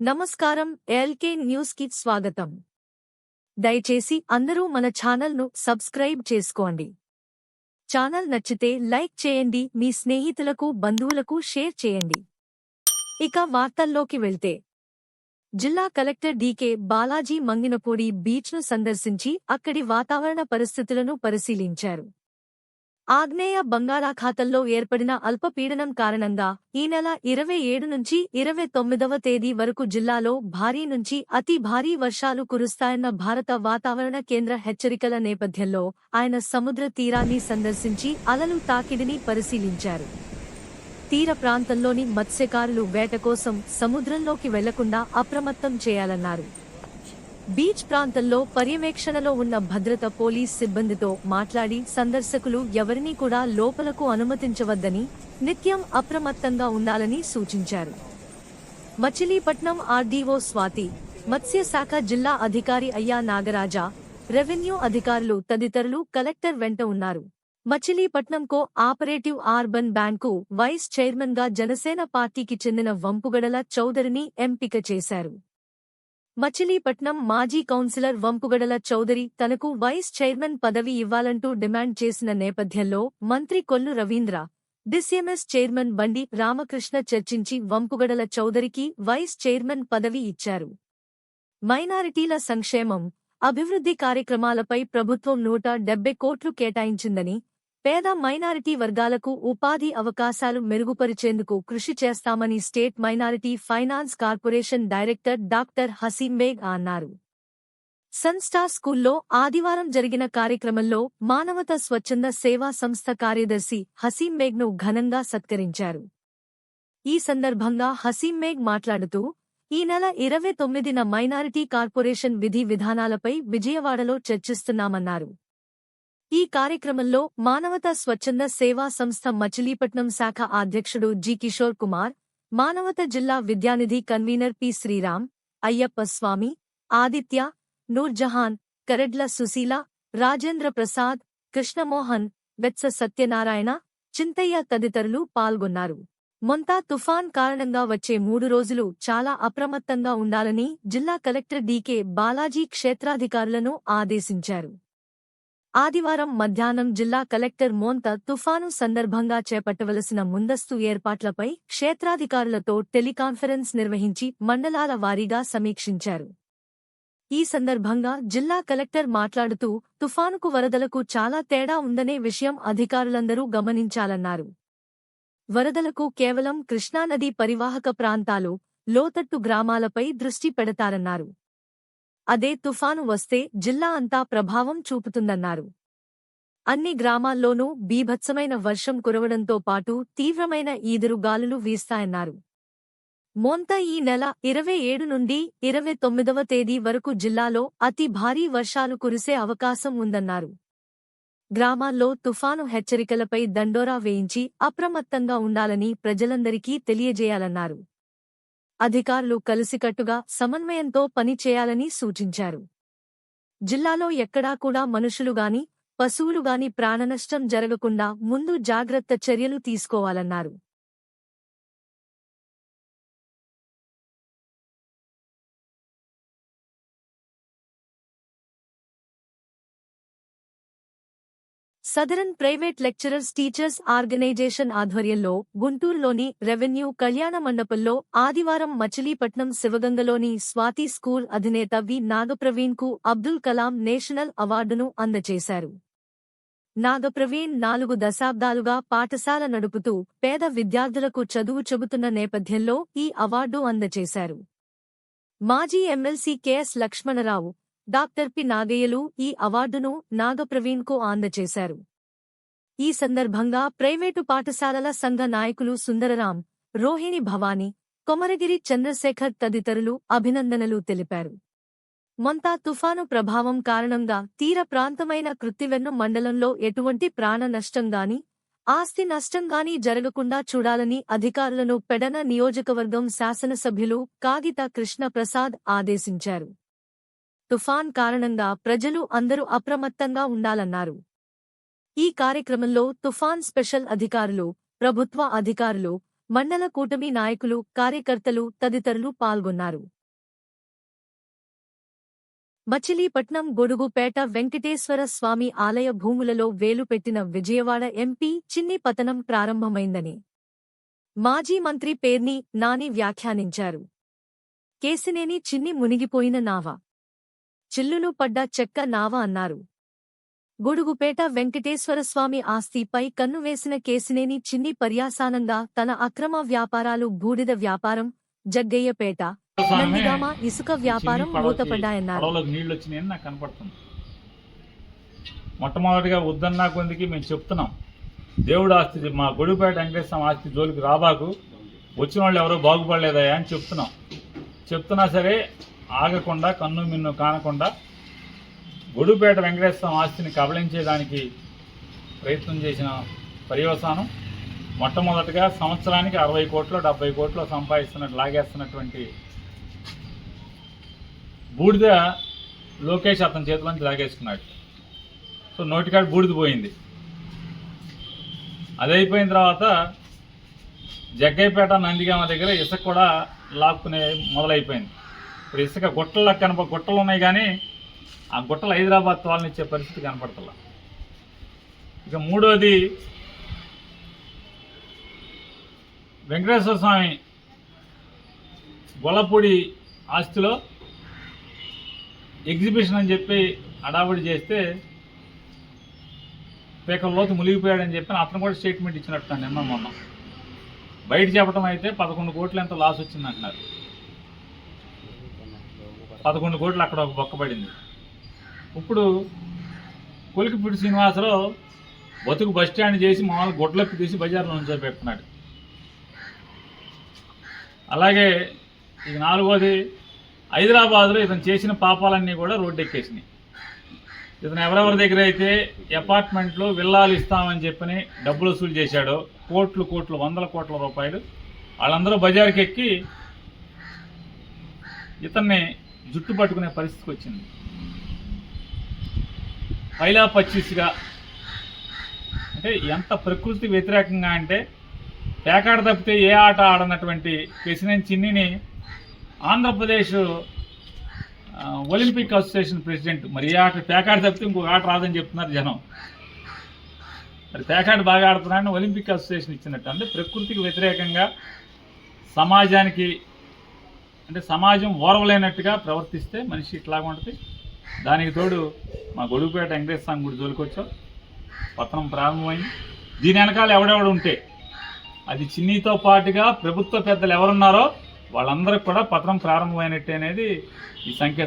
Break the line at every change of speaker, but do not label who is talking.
నమస్కారం ఎల్కే న్యూస్కి స్వాగతం. దయచేసి అందరూ మన ఛానల్ను సబ్స్క్రైబ్ చేసుకోండి. ఛానల్ నచ్చితే లైక్ చేయండి మీ స్నేహితులకు బంధువులకు షేర్ చేయండి. ఇక వార్తల్లోకి వెళ్తే. జిల్లా కలెక్టర్ డీకే బాలాజీ మంగినపూడి బీచ్ను సందర్శించి అక్కడి వాతావరణ పరిస్థితులను పరిశీలించారు. ఆగ్నేయ బంగాళాఖాతంలో ఏర్పడిన అల్పపీడనం కారణంగా ఈ నెల ఇరవై ఏడు నుంచి ఇరవై తొమ్మిదవ తేదీ వరకు జిల్లాలో భారీ నుంచి అతి భారీ వర్షాలు కురుస్తాయన్న భారత వాతావరణ కేంద్ర హెచ్చరికల నేపథ్యంలో ఆయన సముద్ర తీరాన్ని సందర్శించి అలలు తాకిడిని పరిశీలించారు. తీర ప్రాంతంలోని మత్స్యకారులు వేట కోసం సముద్రంలోకి వెళ్ళకుండా అప్రమత్తం చేయాలన్నారు. బీచ్ ప్రాంతంలో పర్యవేక్షణలో ఉన్న భద్రత పోలీస్ సిబ్బందితో మాట్లాడి సందర్శకులు ఎవరినీ కూడా లోపలకు అనుమతించవద్దని నిత్యం అప్రమత్తంగా ఉండాలని సూచించారు. మచిలీపట్నం ఆర్డీఓ స్వాతి మత్స్యశాఖ జిల్లా అధికారి అయ్యా నాగరాజా రెవెన్యూ అధికారులు తదితరులు కలెక్టర్ వెంట ఉన్నారు. Machilipatnam cooperative urban bank vice చైర్మన్గా జనసేన పార్టీకి చెందిన వంపుగడల చౌదరిని ఎంపిక చేశారు. మచిలీపట్నం మాజీ కౌన్సిలర్ వంపుగడల చౌదరి తనకు వైస్ చైర్మన్ పదవి ఇవ్వాలంటూ డిమాండ్ చేసిన నేపథ్యంలో మంత్రి కొల్లు రవీంద్ర డిసిఎంఎస్ చైర్మన్ బండి రామకృష్ణ చర్చించి వంపుగడల చౌదరికి వైస్ చైర్మన్ పదవి ఇచ్చారు. మైనారిటీల సంక్షేమం అభివృద్ధి కార్యక్రమాలపై ప్రభుత్వం నూట డెబ్బై కోట్లు కేటాయించిందని పేద మైనారిటీ వర్గాలకు ఉపాధి అవకాశాలు మెరుగుపరిచేందుకు కృషి చేస్తామని state minority finance corporation director doctor Haseembeg అన్నారు. సన్స్టా స్కూల్లో ఆదివారం జరిగిన కార్యక్రమంలో మానవత స్వచ్ఛంద సేవా సంస్థ కార్యదర్శి హసీంబేగ్ను ఘనంగా సత్కరించారు. ఈ సందర్భంగా హసీంబేగ్ మాట్లాడుతూ ఈ నెల ఇరవై తొమ్మిదిన మైనారిటీ కార్పొరేషన్ విధి విధానాలపై విజయవాడలో చర్చిస్తున్నామన్నారు. ఈ కార్యక్రమంలో మానవతా స్వచ్ఛంద సేవా సంస్థ మచిలీపట్నం శాఖ అధ్యక్షుడు జి కిషోర్ కుమార్ మానవత జిల్లా విద్యానిధి కన్వీనర్ పి శ్రీరామ్ అయ్యప్ప స్వామి ఆదిత్య నూర్జహాన్ కరెడ్ల సుశీల రాజేంద్ర ప్రసాద్ కృష్ణమోహన్ వెత్స సత్యనారాయణ చింతయ్య తదితరులు పాల్గొన్నారు. మొంతా తుఫాన్ కారణంగా వచ్చే మూడు రోజులు చాలా అప్రమత్తంగా ఉండాలని జిల్లా కలెక్టర్ డీకే బాలాజీ క్షేత్రాధికారులను ఆదేశించారు. ఆదివారం మధ్యాహ్నం జిల్లా కలెక్టర్ మోంత తుఫాను సందర్భంగా చేపట్టవలసిన ముందస్తు ఏర్పాట్లపై క్షేత్రాధికారులతో టెలికాన్ఫరెన్స్ నిర్వహించి మండలాల వారీగా సమీక్షించారు. ఈ సందర్భంగా జిల్లా కలెక్టర్ మాట్లాడుతూ తుఫానుకు వరదలకు చాలా తేడా ఉందనే విషయం అధికారులందరూ గమనించాలన్నారు. వరదలకు కేవలం కృష్ణానదీ పరివాహక ప్రాంతాలు లోతట్టు గ్రామాలపై దృష్టి పెడతారన్నారు. అదే తుఫాను వస్తే జిల్లా అంతా ప్రభావం చూపుతుందన్నారు. అన్ని గ్రామాల్లోనూ బీభత్సమైన వర్షం కురవడంతో పాటు తీవ్రమైన ఈదురుగాలులు వీస్తాయన్నారు. మోంతా ఈ నెల ఇరవై ఏడు నుండి ఇరవై తొమ్మిదవ తేదీ వరకు జిల్లాలో అతి భారీ వర్షాలు కురిసే అవకాశం ఉందన్నారు. గ్రామాల్లో తుఫాను హెచ్చరికలపై దండోరా వేయించి అప్రమత్తంగా ఉండాలని ప్రజలందరికీ తెలియజేయాలన్నారు. అధికారులు కలిసికట్టుగా సమన్వయంతో పనిచేయాలని సూచించారు. జిల్లాలో ఎక్కడా కూడా మనుషులుగాని పశువులుగాని ప్రాణనష్టం జరగకుండా ముందు జాగ్రత్త చర్యలు తీసుకోవాలన్నారు. Southern private lecturers teachers organisation ఆధ్వర్యంలో గుంటూరులోని రెవెన్యూ కళ్యాణ మండపంలో ఆదివారం మచిలీపట్నం శివగంగలోని స్వాతి స్కూల్ అధినేత వి నాగప్రవీణ్కు అబ్దుల్ కలాం నేషనల్ అవార్డును అందజేశారు. నాగప్రవీణ్ నాలుగు దశాబ్దాలుగా పాఠశాల నడుపుతూ పేద విద్యార్థులకు చదువు చెబుతున్న నేపథ్యంలో ఈ అవార్డు అందజేశారు. మాజీ MLC KS Lakshmanarao doctor P. నాగయ్యలు ఈ అవార్డును నాగప్రవీణ్కు అందజేశారు. ఈ సందర్భంగా ప్రైవేటు పాఠశాలల సంఘ నాయకులు సుందరరాం రోహిణి భవానీ కొమరగిరి చంద్రశేఖర్ తదితరులు అభినందనలు తెలిపారు. మొంతా తుఫాను ప్రభావం కారణంగా తీర ప్రాంతమైన కృత్తివెన్ను మండలంలో ఎటువంటి ప్రాణ నష్టంగాని ఆస్తి నష్టంగాని జరగకుండా చూడాలని అధికారులను పెడన నియోజకవర్గం శాసనసభ్యులు కాగిత కృష్ణప్రసాద్ ఆదేశించారు. తుఫాన్ కారణంగా ప్రజలు అందరూ అప్రమత్తంగా ఉండాలన్నారు. ఈ కార్యక్రమంలో తుఫాన్ స్పెషల్ అధికారులు ప్రభుత్వ అధికారులు మండల కూటమి నాయకులు కార్యకర్తలు తదితరులు పాల్గొన్నారు. మచిలీపట్నం గొడుగుపేట వెంకటేశ్వర స్వామి ఆలయ భూములలో వేలుపెట్టిన విజయవాడ ఎంపీ చిన్ని పతనం ప్రారంభమైందని మాజీ మంత్రి పేర్ని నాని వ్యాఖ్యానించారు. కేసినేని చిన్ని మునిగిపోయిన నావా చిల్లులు పడ్డ చెక్క నావ అన్నారు. గొడుగుపేట వెంకటేశ్వరస్వామి ఆస్తిపై కన్నువేసిన కేసినేని చిన్ని పర్యాసానంగా తన అక్రమ వ్యాపారాలు బూడిద వ్యాపారం జగ్గయ్యపేట నందిగామ ఇసుక వ్యాపారం మూతపడ్డాయన్నారు.
వచ్చినాయని నాకు కనపడుతుంది. మొట్టమొదటిగా వద్దన్నా కొందికి మేము చెప్తున్నాం. దేవుడు ఆస్తి మా గొడుగుపేట వెంకటేశ్వర ఆస్తి జోలికి రాబాకు వచ్చిన వాళ్ళు ఎవరో బాగుపడలేదయా అని చెప్తున్నాం. చెప్తున్నా సరే ఆగకుండా కన్ను మిన్ను కానకుండా గొడుపేట వెంకటేశ్వర ఆస్తిని కబళించేదానికి ప్రయత్నం చేసిన పర్యవసానం మొట్టమొదటిగా సంవత్సరానికి అరవై కోట్లు డెబ్బై కోట్లు సంపాదిస్తున్నట్టు లాగేస్తున్నటువంటి బూడిద లోకేష్ అతని చేతిలోంచి లాగేసుకున్నాడు. సో నోటికాడ బూడిద పోయింది. అది అయిపోయిన తర్వాత జగ్గైపేట నందిగామ దగ్గర ఇసుక కూడా లాక్కునే మొదలైపోయింది. ఇప్పుడు ఇసుక గుట్టల కనప గుట్టలు ఉన్నాయి కానీ ఆ గుట్టలు హైదరాబాద్ తోలని ఇచ్చే పరిస్థితి కనపడతల. ఇక మూడోది వెంకటేశ్వర స్వామి గొల్లపూడి ఆస్తిలో ఎగ్జిబిషన్ అని చెప్పి అడావిడి చేస్తే పేకల్లోతు మునిగిపోయాడని చెప్పి అతను కూడా స్టేట్మెంట్ ఇచ్చినట్టు నిన్న మొన్న. బయట చెప్పడం అయితే పదకొండు కోట్లు ఎంత లాస్ వచ్చిందంటున్నారు. పదకొండు కోట్లు అక్కడ ఒక బొక్క పడింది. ఇప్పుడు కొలికిపూడి శ్రీనివాసరావు బతుకు బస్ స్టాండ్ చేసి మామూలు గొడ్లకి తీసి బజార్లో నుంచి అలాగే ఇక నాలుగోది హైదరాబాద్లో ఇతను చేసిన పాపాలన్నీ కూడా రోడ్డు ఎక్కేసినాయి ఇతను ఎవరెవరి దగ్గర అయితే అపార్ట్మెంట్లో విల్లాలు ఇస్తామని చెప్పని డబ్బులు వసూలు చేశాడో కోట్లు కోట్లు వందల కోట్ల రూపాయలు వాళ్ళందరూ బజార్కి ఎక్కి ఇతన్ని జుట్టు పట్టుకునే పరిస్థితికి వచ్చింది. పైలా పచ్చిస్గా. అంటే ఎంత ప్రకృతి వ్యతిరేకంగా అంటే పేకాడ తప్పితే ఏ ఆట ఆడనటువంటి కేసినేని చిన్నిని ఆంధ్రప్రదేశ్ ఒలింపిక్ అసోసియేషన్ ప్రెసిడెంట్ మరి ఏ ఆట పేకాడ తప్పితే ఇంకొక ఆట రాదని చెప్తున్నారు జనం. మరి పేకాట బాగా ఆడుతున్నారని ఒలింపిక్ అసోసియేషన్ ఇచ్చినట్టు. అంటే ప్రకృతికి వ్యతిరేకంగా సమాజానికి అంటే సమాజం ఓర్వలేనట్టుగా ప్రవర్తిస్తే మనిషి ఇట్లాగా ఉంటుంది. దానికి తోడు మా గొడుగుపేట వెంకటేశ్వర స్వామి గుడి జోలికొచ్చాం. పత్రం ప్రారంభమైంది. దీని వెనకాల ఎవడెవడు ఉంటే అది చిన్నీతో పాటుగా ప్రభుత్వ పెద్దలు ఎవరున్నారో వాళ్ళందరికీ కూడా పత్రం ప్రారంభమైనట్టు అనేది ఈ సంకేతం